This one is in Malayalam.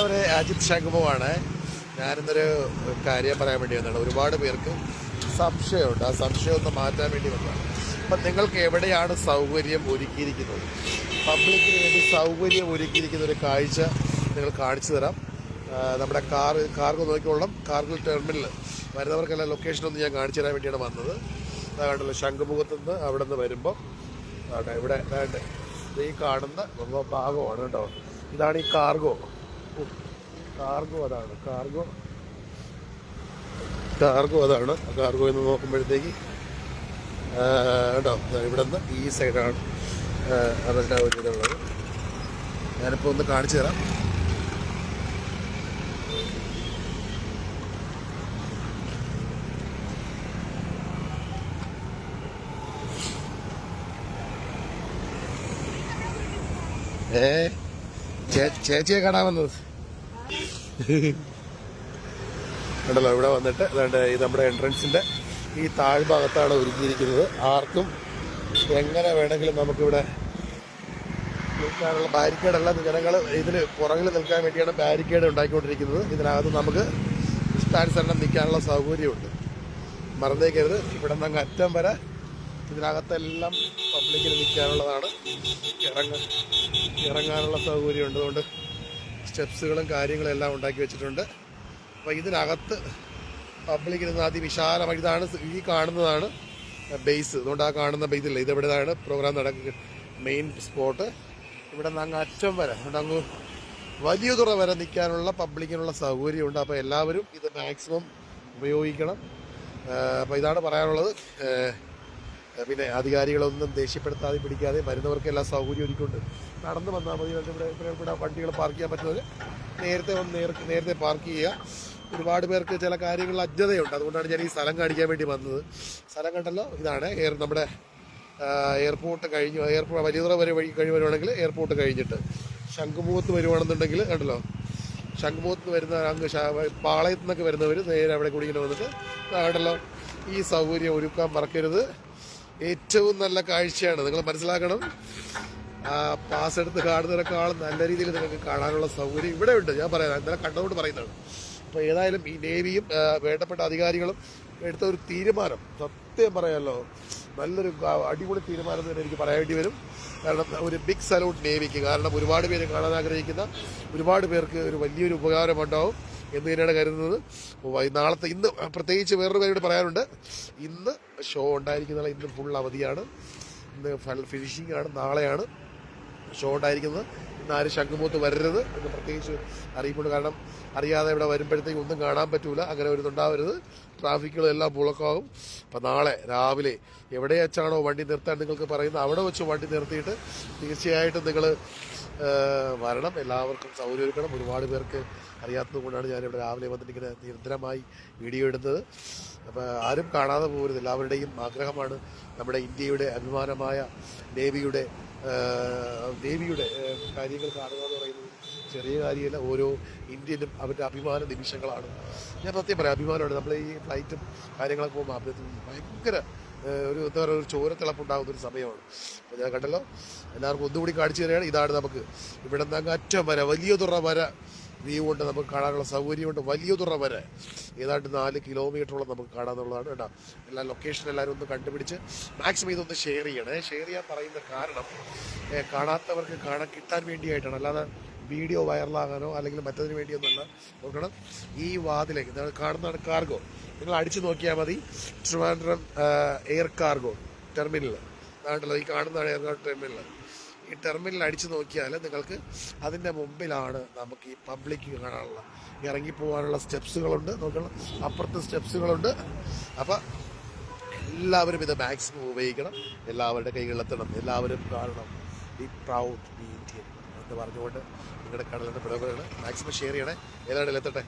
പ്രിയമുള്ളവരെ അജിത് ശംഖുമുഖമാണ്. ഞാനിന്നൊരു കാര്യം പറയാൻ വേണ്ടി വന്നതാണ്. ഒരുപാട് പേർക്ക് സംശയമുണ്ട്. ആ സംശയം ഒന്ന് മാറ്റാൻ വേണ്ടി വന്നതാണ്. അപ്പം നിങ്ങൾക്ക് എവിടെയാണ് സൗകര്യം ഒരുക്കിയിരിക്കുന്നത്? പബ്ലിക്കിന് വേണ്ടി സൗകര്യം ഒരുക്കിയിരിക്കുന്ന ഒരു കാഴ്ച നിങ്ങൾ കാണിച്ചു തരാം. നമ്മുടെ കാർ കാർഗോ നോക്കിക്കൊള്ളാം കാർഗിൽ ടെർമിനൽ വരുന്നവർക്കെല്ലാം ലൊക്കേഷൻ ഒന്ന് ഞാൻ കാണിച്ചു തരാൻ വേണ്ടിയാണ് വന്നത്. അതാ കണ്ടല്ലോ ശംഖുമുഖത്ത് നിന്ന് അവിടെ നിന്ന് വരുമ്പോൾ ഇവിടെ ഈ കാണുന്ന ഭാഗമാണ് കേട്ടോ. ഇതാണ് ഈ കാർഗോ. കാർഗോ അതാണ്. കാർഗോ. കാർഗോ അതാണ്. കാർഗോ എന്ന് നോക്കുമ്പോഴത്തേക്ക് കേട്ടോ ഇവിടെ നിന്ന് ഈ സൈഡാണ് അറസ്റ്റാവ് ഒരു ഇതുള്ളത്. ഞാനിപ്പോൾ ഒന്ന് കാണിച്ചു തരാം. ഏ? ചേച്ചിയെ കാണാൻ വന്നത്. ഉണ്ടല്ലോ ഇവിടെ വന്നിട്ട് അതുകൊണ്ട് ഈ നമ്മുടെ എൻട്രൻസിന്റെ ഈ താഴ്ഭാഗത്താണ് ഒരുക്കിയിരിക്കുന്നത്. ആർക്കും എങ്ങനെ വേണമെങ്കിലും നമുക്കിവിടെ നിൽക്കാനുള്ള ബാരിക്കേഡ് അല്ല ജനങ്ങൾ ഇതിന് പുറകിൽ നിൽക്കാൻ വേണ്ടിയാണ് ബാരിക്കേഡ് ഉണ്ടാക്കിക്കൊണ്ടിരിക്കുന്നത്. ഇതിനകത്ത് നമുക്ക് ഇഷ്ടാനുസരണം നിൽക്കാനുള്ള സൗകര്യമുണ്ട്. മറന്നേക്കരുത്. ഇവിടെ നിന്ന് അറ്റം വരെ ഇതിനകത്തെല്ലാം പബ്ലിക്കിന് നിൽക്കാനുള്ളതാണ്. ഇറങ്ങാൻ ഇറങ്ങാനുള്ള സൗകര്യമുണ്ട്. അതുകൊണ്ട് സ്റ്റെപ്സുകളും കാര്യങ്ങളും എല്ലാം ഉണ്ടാക്കി വെച്ചിട്ടുണ്ട്. അപ്പോൾ ഇതിനകത്ത് പബ്ലിക്കിൽ നിന്ന് അതിവിശാലമായി ഇതാണ് ഈ കാണുന്നതാണ് ബേസ് അതുകൊണ്ട് ആ കാണുന്ന ഇല്ല. ഇതെവിടെയാണ് പ്രോഗ്രാം നടക്കുക മെയിൻ സ്പോട്ട് ഇവിടെ നിന്ന് അങ്ങ് അറ്റം വരെ അതുകൊണ്ട് അങ്ങ് വലിയ തുറ വരെ നിൽക്കാനുള്ള പബ്ലിക്കിനുള്ള സൗകര്യമുണ്ട്. അപ്പോൾ എല്ലാവരും ഇത് മാക്സിമം ഉപയോഗിക്കണം. അപ്പോൾ ഇതാണ് പറയാനുള്ളത്. പിന്നെ അധികാരികളൊന്നും ദേഷ്യപ്പെടുത്താതെ പിടിക്കാതെ വരുന്നവർക്ക് എല്ലാ സൗകര്യം ഒരുക്കുന്നുണ്ട് നടന്നു വന്നാൽ മതി. ഇവിടെ ഇവിടെ വണ്ടികൾ പാർക്ക് ചെയ്യാൻ പറ്റുന്നത് നേരത്തെ വന്ന് നേരത്തെ നേരത്തെ പാർക്ക് ചെയ്യുക. ഒരുപാട് പേർക്ക് ചില കാര്യങ്ങളിൽ അജ്ഞതയുണ്ട്. അതുകൊണ്ടാണ് ഞാൻ ഈ സ്ഥലം കാണിക്കാൻ വേണ്ടി വന്നത്. സ്ഥലം കണ്ടല്ലോ? ഇതാണ്. എയർ നമ്മുടെ എയർപോർട്ട് കഴിഞ്ഞു. എയർപോർട്ട് വലിയതുറ വരെ വഴി കഴിഞ്ഞ് വരുവാണെങ്കിൽ എയർപോർട്ട് കഴിഞ്ഞിട്ട്. ശംഖുമുഖത്ത് വരുവാണെന്നുണ്ടെങ്കിൽ കണ്ടല്ലോ? ശംഖുമുഖത്ത് നിന്ന് വരുന്ന അങ്ങ് പാളയത്ത് നിന്നൊക്കെ വരുന്നവർ നേരെ അവിടെ കൂടി ഇങ്ങനെ വന്നിട്ട് കണ്ടല്ലോ? ഈ സൗകര്യം ഒരുക്കാൻ മറക്കരുത്. ഏറ്റവും നല്ല കാഴ്ചയാണ്. നിങ്ങൾ മനസ്സിലാക്കണം? പാസ് എടുത്ത് കാണുന്നതിനേക്കാളും നല്ല രീതിയിൽ നിങ്ങൾക്ക് കാണാനുള്ള സൗകര്യം ഇവിടെ ഉണ്ട്. ഞാൻ പറയാം ഇന്നലെ കണ്ടതുകൊണ്ട് പറയുന്നതാണ്. അപ്പോൾ ഏതായാലും ഈ നേവിയും വേണ്ടപ്പെട്ട അധികാരികളും എടുത്ത ഒരു തീരുമാനം. സത്യം പറയാമല്ലോ നല്ലൊരു അടിപൊളി തീരുമാനം തന്നെ എനിക്ക് പറയേണ്ടി വരും. കാരണം ഒരു ബിഗ് സലൂട്ട് നേവിക്ക്. കാരണം ഒരുപാട് പേര് കാണാൻ ആഗ്രഹിക്കുന്ന ഒരുപാട് പേർക്ക് ഒരു വലിയൊരു ഉപകാരമുണ്ടാവും. എന്ന് തന്നെയാണ് കരുതുന്നത്. നാളത്തെ ഇന്ന് പ്രത്യേകിച്ച് വേറൊരു കാര്യമായിട്ട് പറയാനുണ്ട്. ഇന്ന് ഷോ ഉണ്ടായിരിക്കുന്ന ഇന്ന് ഫുൾ അവധിയാണ്. ഇന്ന് ഫിനിഷിംഗ് ആണ് നാളെയാണ് ഷോ ഉണ്ടായിരിക്കുന്നത്. ഇന്ന് ആരും ശംഖുമുഖത്ത് വരരുത് എന്ന് പ്രത്യേകിച്ച് അറിയിപ്പുണ്ട്. കാരണം അറിയാതെ ഇവിടെ വരുമ്പോഴത്തേക്ക് ഒന്നും കാണാൻ പറ്റൂല. അങ്ങനെ ഒരു ഇതുണ്ടാവരുത് ട്രാഫിക്കുകളെല്ലാം പുളക്കാവും അപ്പം നാളെ രാവിലെ എവിടെ വെച്ചാണോ വണ്ടി നിർത്താൻ നിങ്ങൾക്ക് പറയുന്നത് അവിടെ വെച്ച് വണ്ടി നിർത്തിയിട്ട് തീർച്ചയായിട്ടും നിങ്ങൾ വരണം. എല്ലാവർക്കും സൗകര്യം ഒരുക്കണം ഒരുപാട് പേർക്ക് അറിയാത്തത് കൊണ്ടാണ് ഞാനിവിടെ രാവിലെ വന്നിട്ട് ഇങ്ങനെ നിരന്തരമായി വീഡിയോ ഇടുന്നത്. അപ്പോൾ ആരും കാണാതെ പോകരുത്. എല്ലാവരുടെയും ആഗ്രഹമാണ് നമ്മുടെ ഇന്ത്യയുടെ അഭിമാനമായ നേവിയുടെ ആ, കാര്യങ്ങൾ കാണുക എന്ന് പറയുന്നത് ചെറിയ കാര്യമല്ല. ഓരോ ഇന്ത്യയിലും അവരുടെ അഭിമാന നിമിഷങ്ങളാണ്. ഞാൻ സത്യം പറയാം അഭിമാനമാണ്. നമ്മൾ ഈ ഫ്ലൈറ്റും കാര്യങ്ങളൊക്കെ പോകുമ്പോൾ അഭ്യർത്ഥന ഭയങ്കര ഒരു എന്താ പറയുക ഒരു ചോരത്തിളപ്പുണ്ടാകുന്ന ഒരു സമയമാണ്. അപ്പോൾ ഞാൻ കണ്ടല്ലോ എല്ലാവർക്കും ഒന്നുകൂടി കാണിച്ചു തരികയാണ്. ഇതാണ് നമുക്ക് ഇവിടെ നിന്ന് അങ്ങ് അറ്റം വരെ വലിയ തുറ വര വ്യൂ കൊണ്ട് നമുക്ക് കാണാനുള്ള സൗകര്യമുണ്ട്. വലിയ തുറ വരെ. ഏതാണ്ട് നാല് കിലോമീറ്ററോളം നമുക്ക് കാണാന്നുള്ളതാണ് കേട്ടോ. എല്ലാ ലൊക്കേഷൻ എല്ലാവരും ഒന്ന് കണ്ടുപിടിച്ച് മാക്സിമം ഇതൊന്ന് ഷെയർ ചെയ്യണേ. ഷെയർ ചെയ്യാൻ പറയുന്ന കാരണം കാണാത്തവർക്ക് കാണാൻ കിട്ടാൻ വേണ്ടിയായിട്ടാണ്. അല്ലാതെ വീഡിയോ വൈറലാകാനോ അല്ലെങ്കിൽ മറ്റതിന് വേണ്ടിയൊന്നുമല്ല. നോക്കണം. ഈ വാതിലേക്ക് കാണുന്നതാണ് കാർഗോ നിങ്ങൾ അടിച്ചു നോക്കിയാൽ മതി. ട്രിവാൻഡ്രം എയർ കാർഗോ ടെർമിനൽ ഈ കാണുന്നതാണ് എയർ കാർഗോ ടെർമിനൽ ഈ ടെർമിനൽ അടിച്ചു നോക്കിയാൽ നിങ്ങൾക്ക് അതിന്റെ മുമ്പിലാണ് നമുക്ക് ഈ പബ്ലിക് കാണാനുള്ള ഇറങ്ങിപ്പോകാനുള്ള സ്റ്റെപ്സുകളുണ്ട്. നോക്കണം അപ്പുറത്ത് സ്റ്റെപ്സുകളുണ്ട്. അപ്പം എല്ലാവരും ഇത് മാക്സിമം ഉപയോഗിക്കണം. എല്ലാവരുടെ കൈകളിലെത്തണം എല്ലാവരും കാണണം. ബി പ്രൗഡ് ബി ഇന്ത്യൻ എന്ന് പറഞ്ഞുകൊണ്ട് നിങ്ങളുടെ കടലിന്റെ പിടവുകൾ മാക്സിമം ഷെയർ ചെയ്യണേ. എല്ലാവരുടെ എത്തട്ടെ.